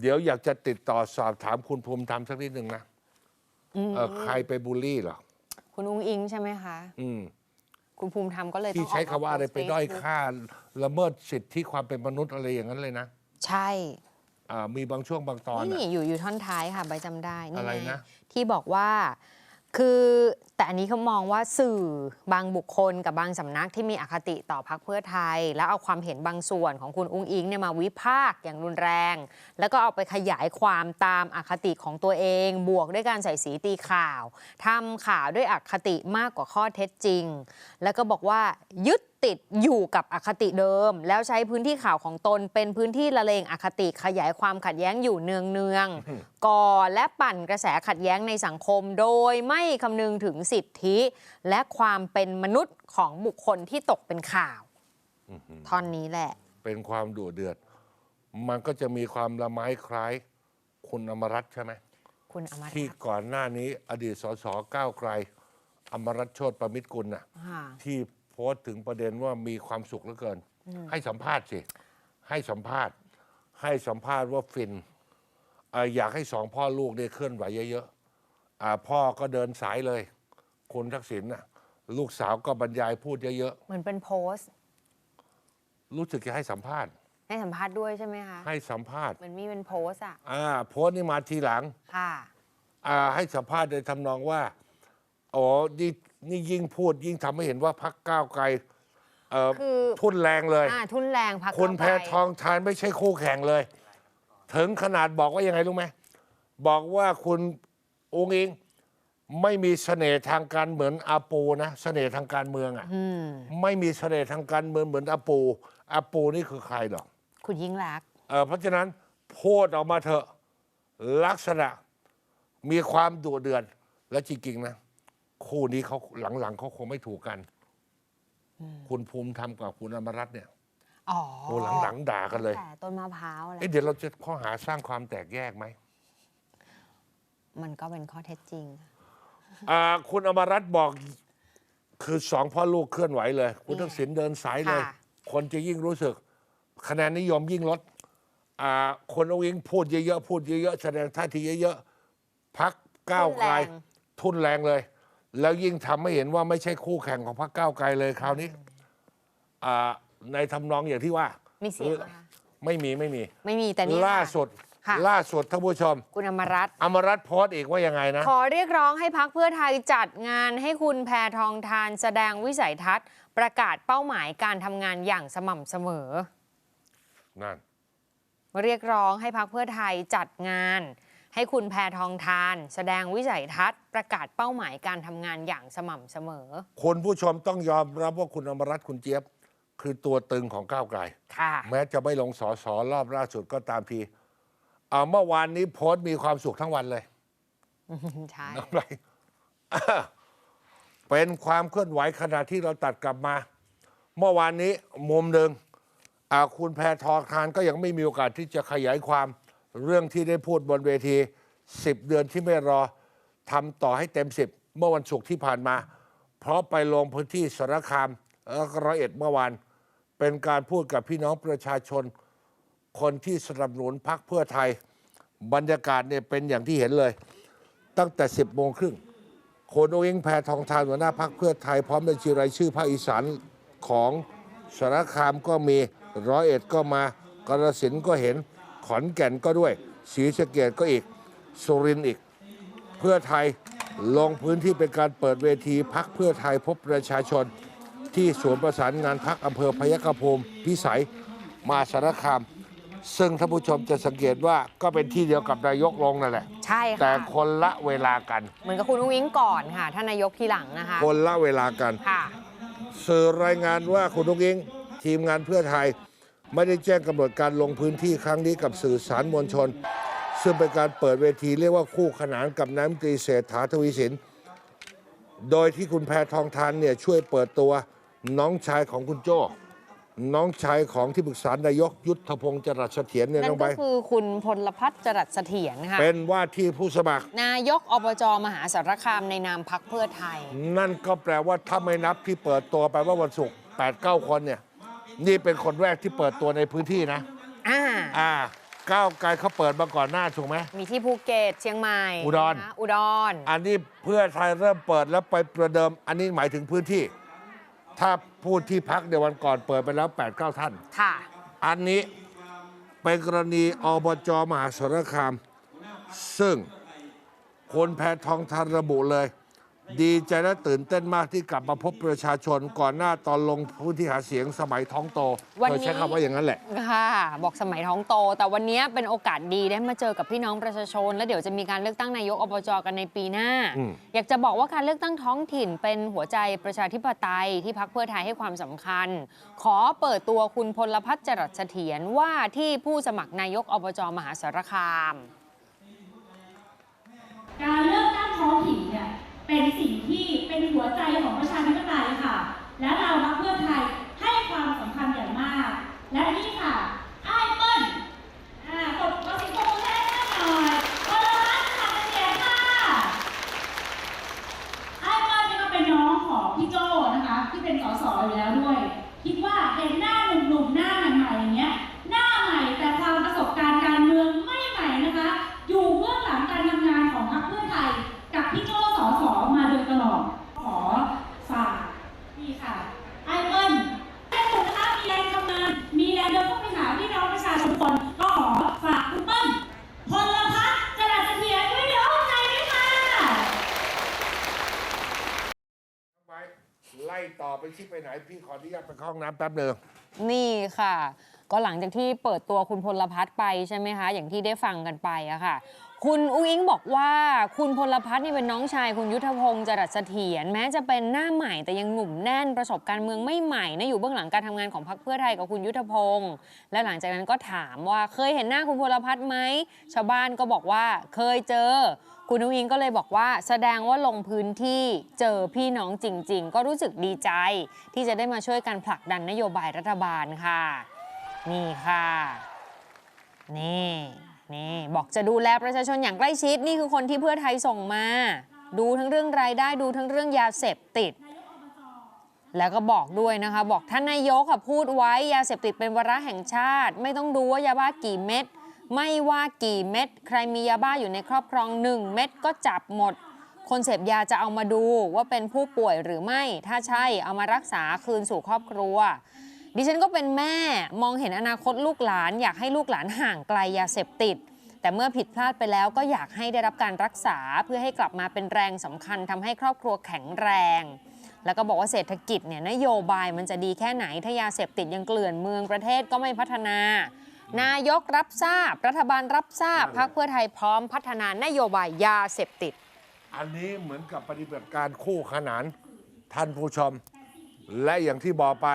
เดี๋ยวอยากจะติดต่อสอบถามคุณภูมิธรรมสักนิดหนึ่งนะเออใครไปบูลลี่เหรอคุณอุ้งอิงใช่ไหมคะ อืม คุณภูมิธรรมก็เลยที่ต้องใช้กคำมว่าอะไรโพสต์ไปด้อย Facebook ค่าละเมิดสิทธิความเป็นมนุษย์อะไรอย่างนั้นเลยนะใช่ อ่ามีบางช่วงบางตอนนี่อะอยู่อยู่ท่อนท้ายค่ะใบจำได้อะไรไงนะ ที่บอกว่า คือแต่อันนี้เขามองว่าสื่อบางบุคคลกับบางสำนักที่มีอคติต่อพักเพื่อไทย แล้วเอาความเห็นบางส่วนของคุณอุ้งอิงเนี่ยมาวิพากษ์อย่างรุนแรง แล้วก็เอาไปขยายความตามอคติของตัวเอง บวกด้วยการใส่สีตีข่าวทำข่าวด้วยอคติมากกว่าข้อเท็จจริง แล้วก็บอกว่ายึด ติดอยู่กับอคติเดิม แล้วใช้พื้นที่ข่าวของตน เป็นพื้นที่ละเลงอคติขยายความขัดแย้งอยู่เนืองเนืองๆก่อและปั่นกระแสขัดแย้งในสังคม โดยไม่คำนึงถึงสิทธิ และความเป็นมนุษย์ของบุคคลที่ตกเป็นข่าวท่อนนี้แหละ เป็นความดุเดือด มันก็จะมีความละไม้คล้าย คุณอมรัตน์ใช่ไหมคุณอมรที่รัตน์ก่อนหน้านี้ อดีตสสก้าวไกล อมรัตน์โชตประมิตรกุลน่ะค่ะที่ โพสต์ถึงประเด็นว่ามีความสุขเหลือเกิน ให้สัมภาษณ์สิ ให้สัมภาษณ์ ให้สัมภาษณ์ว่าฟินเอ่ออยากให้สองพ่อลูกเนี่ยเคลื่อนไหวเยอะๆอ่าพ่อก็เดินสายเลย คุณทักษิณน่ะลูกสาวก็บรรยายพูดเยอะเหมือนเป็นโพสต์ ๆ รู้สึกจะให้สัมภาษณ์ ให้สัมภาษณ์ด้วยใช่ไหมคะ ให้สัมภาษณ์เหมือนมีเป็นโพสต์อะ อ่าโพสต์นี่มาทีหลัง ค่ะ อ่าให้สัมภาษณ์ในทำนองว่า อ๋อ นี่ นี่ยิ่งพูดยิ่งทำให้เห็นว่าพักก้าวไกลเอ่อคือ ทุ่นแรงเลย อ่าทุนแรงพักคุณแพก้าวไกลทองทานไม่ใช่คู่แข่งเลย ถึงขนาดบอกว่ายังไงรู้ไหมบอกว่าคุณองค์อิงไม่มีเสน่ห์ทางการเหมือนอาปูนะ เสน่ห์ทางการเมืองอะไม่มีเสน่ห์ทางการเมืองเหมือนอาปูอาปูนี่คือใครหรอก คุณยิ่งรักษณ์เอ่อเพราะฉะนั้นพูดออกมาเถอะลักษณะมีความดุเดือดและจริงๆนะ คู่นี้เขาหลังๆเขาคงไม่ถูกกัน คุณภูมิธรรมกับคุณอมรัตน์เนี่ยอ๋อโอ้หลังๆด่ากันเลยแต่ต้นมะพร้าวอะไรเอ๊ะเดี๋ยวเราจะข้อหาสร้างความแตกแยกไหมมันก็เป็นข้อเท็จจริง อ่าคุณอมรัตน์บอก คือสองพ่อลูกเคลื่อนไหวเลย คุณทักษิณเดินสายเลย ค่ะ คนจะยิ่งรู้สึก คะแนนนิยมยิ่งลดอ่าคนเอาเองพูดเยอะๆพูดเยอะๆแสดงท่าทีเยอะๆพักก้าวไกลทุนแรงทุนแรงเลย แล้วยิ่งทำให้เห็นว่าไม่ใช่คู่แข่งของพรรคก้าวไกลเลยคราวนี้อ่าในทำนองอย่างที่ว่า มีเสียงไหมคะไม่มีไม่มีไม่มีแต่นี่ล่าค่ะสุดค่ะ ล่าสุดท่านผู้ชม คุณอมรัตน์ อมรัตน์โพสต์อีกว่ายังไงนะ ขอเรียกร้องให้พักเพื่อไทยจัดงานให้คุณแพทองทานแสดงวิสัยทัศน์ ประกาศเป้าหมายการทำงานอย่างสม่ำเสมอ นั่น เรียกร้องให้พักเพื่อไทยจัดงาน ให้คุณแพทองทาน แสดงวิสัยทัศน์ประกาศเป้าหมายการทำงานอย่างสม่ำเสมอ คนผู้ชมต้องยอมรับว่าคุณอมรัตน์คุณเจี๊ยบ คือตัวตึงของก้าวไกล ค่ะ แม้จะไม่ลงสอสอรอบล่าสุดก็ตามทีอ่าเมื่อวานนี้โพสต์มีความสุขทั้งวันเลยใช่ น้ำไรเป็นความเคลื่อนไหวขณะที่เราตัดกลับมา เมื่อวานนี้มุมหนึ่งอ่าคุณแพทองทานก็ยังไม่มีโอกาสที่จะขยายความ เรื่องที่ได้พูดบนเวที 10 เดือนที่ไม่รอทำต่อให้เต็ม 10 เมื่อวันศุกร์ที่ผ่านมา เพราะไปลงพื้นที่สารคามแล้วก็ร้อยเอ็ดเมื่อวาน เป็นการพูดกับพี่น้องประชาชน คนที่สนับสนุนพรรคเพื่อไทย บรรยากาศเนี่ยเป็นอย่างที่เห็นเลย ตั้งแต่ 10 โมงครึ่งโคนโอเองแพทองทานหัวหน้าพักเพื่อไทยพร้อมบัญชีรายชื่อภาคอีสานของสารคามก็มีร้อยเอ็ดก็มากรสินก็เห็น ขอนแก่นก็ด้วยศรีสะเกดก็อีก สุรินทร์อีก เพื่อไทยลงพื้นที่เป็นการเปิดเวทีพักเพื่อไทยพบประชาชน ที่ศูนย์ประสานงานพักอำเภอพยัคฆภูมิพิสัยมาสารคาม ซึ่งท่านผู้ชมจะสังเกตว่าก็เป็นที่เดียวกับนายกลงนั่นแหละ ใช่แต่ค่ะคนละเวลากัน เหมือนกับคุณอุ้งอิงก่อนค่ะท่านนายกทีหลังนะคะ คนละเวลากัน ค่ะ สื่อรายงานว่าคุณนุกอิง ทีมงานเพื่อไทย ไม่ได้แจ้งกำหนดการลงพื้นที่ครั้งนี้กับสื่อสารมวลชน ซึ่งเป็นการเปิดเวทีเรียกว่าคู่ขนานกับน้ำตรีเศรษฐาทวีสิน โดยที่คุณแพทองทานเนี่ยช่วยเปิดตัวน้องชายของคุณโจ้น้องชายของที่ปรึกษานายกยุทธพงศ์จรัสเสถียรเนี่ยนั่น้อนงก็ใบคือคุณพลพัฒน์จรัสเสถียรค่ะเป็นว่าที่ผู้สมัคร นายกอบจมหาสารคามในนามพักเพื่อไทย นั่นก็แปลว่าถ้าไม่นับที่เปิดตัวไปว่าวันศุกร์แปดเก้าคนเนี่ย นี่เป็นคนแรกที่เปิดตัวในพื้นที่นะ อ่า อ่า ก้าวไกลเขาเปิดมาก่อนหน้าถูกไหม มีที่ภูเก็ตเชียงใหม่อุดร นะคะอุดร อันนี้เพื่อไทยเริ่มเปิดแล้วไปประเดิม อันนี้หมายถึงพื้นที่ ถ้าพูดที่พักเดี๋ยววันก่อนเปิดไปแล้ว8 9ท่าน ค่ะ อันนี้เป็นกรณีอบจมหาสารคาม ซึ่งคนแพทองทานระบุเลย ดีใจและตื่นเต้นมากที่กลับมาพบประชาชนก่อนหน้าตอนลงพื้นที่หาเสียงสมัยท้องโตวันเธนี้อใช้คำว่าอย่างนั้นแหละ ค่ะ บอกสมัยท้องโต แต่วันนี้เป็นโอกาสดีได้มาเจอกับพี่น้องประชาชน แล้วเดี๋ยวจะมีการเลือกตั้งนายกอบจกันในปีหน้า อืม อยากจะบอกว่าการเลือกตั้งท้องถิ่นเป็นหัวใจประชาธิปไตยที่พักเพื่อไทยให้ความสำคัญ ขอเปิดตัวคุณพลพัฒน์จรัสเสถียรว่าที่ผู้สมัครนายกอบจมหาสารคาม การเลือกตั้งท้องถิ่น เนี่ยเป็นสิ่งที่เป็นหัวใจของประชาธิปไตยค่ะ และเราพรรคเพื่อไทยให้ความสำคัญอย่างมาก และนี่ค่ะไอ้ายเปิ้ลอ่ากดกดสิงโตแท้หน่อยพลรัตน์ค่ะเสียงค่ะไอ้ายเปิ้ลนี่ก็เป็นน้องของพี่โจนะคะ ที่เป็นสสอยู่แล้วด้วย คิดว่าเห็นหน้าหนุ่มๆหน้าใหม่ๆอย่างเงี้ย หน้าใหม่แต่ความประสบการณ์การเมืองไม่ใหม่นะคะ อยู่เบื้องหลังการทำงานของพรรคเพื่อไทย กับพี่โจ้สอสอมาโดยตลอด ขอฝากนี่ค่ะ ไอเปิ้ลให้คุณนะคะมีแรงทำงาน มีแรงเดินเข้าไปหาพี่น้องประชาชนทุกคนก็ขอฝากคุณเปิ้ลพลพัฒน์จรัสเสถียรด้วยเดี๋ยวเอาใจด้วยค่ะ ไว้ไล่ต่อไป ที่ไปไหนพี่ขออนุญาตไปเข้าห้องน้ำแป๊บหนึ่งนี่ค่ะ ก็หลังจากที่เปิดตัวคุณพลพัฒน์ไปใช่ไหมคะ อย่างที่ได้ฟังกันไปอะค่ะ คุณอุ้งอิงบอกว่าคุณพลพัฒน์นี่เป็นน้องชาย คุณยุทธพงศ์จรัสเสถียรแม้จะเป็นหน้าใหม่แต่ยังหนุ่มแน่นประสบการณ์เมืองไม่ใหม่นะอยู่เบื้องหลังการทำงานของพรรคเพื่อไทยกับคุณยุทธพงศ์และหลังจากนั้นก็ถามว่าเคยเห็นหน้าคุณพลพัฒน์ไหมชาวบ้านก็บอกว่าเคยเจอ คุณอุ้งอิงก็เลยบอกว่า แสดงว่าลงพื้นที่เจอพี่น้องจริง ๆ ก็รู้สึกดีใจ ที่จะได้มาช่วยกันผลักดันนโยบายรัฐบาลค่ะ นี่ค่ะนี่ นี่บอกจะดูแลประชาชนอย่างใกล้ชิดนี่คือคนที่เพื่อไทยส่งมา ดูทั้งเรื่องรายได้ดูทั้งเรื่องยาเสพติด แล้วก็บอกด้วยนะคะ บอกท่านนายกอะพูดไว้ยาเสพติดเป็นวาระแห่งชาติ ไม่ต้องดูว่ายาบ้ากี่เม็ดไม่ว่ากี่เม็ดใครมียาบ้าอยู่ในครอบครอง1เม็ดก็จับหมด คนเสพยาจะเอามาดูว่าเป็นผู้ป่วยหรือไม่ ถ้าใช่เอามารักษาคืนสู่ครอบครัว ดิฉันก็เป็นแม่มองเห็นอนาคตลูกหลาน อยากให้ลูกหลานห่างไกลยาเสพติด แต่เมื่อผิดพลาดไปแล้วก็อยากให้ได้รับการรักษาเพื่อให้กลับมาเป็นแรงสำคัญทำให้ครอบครัวแข็งแรง แล้วก็บอกว่าเศรษฐกิจเนี่ยนโยบายมันจะดีแค่ไหนถ้ายาเสพติดยังเกลื่อนเมืองประเทศก็ไม่พัฒนา นายกรับทราบ รัฐบาลรับทราบพรรคเพื่อไทยพร้อมพัฒนานโยบายยาเสพติด อันนี้เหมือนกับปฏิบัติการคู่ขนานท่านผู้ชม และอย่างที่บอกไป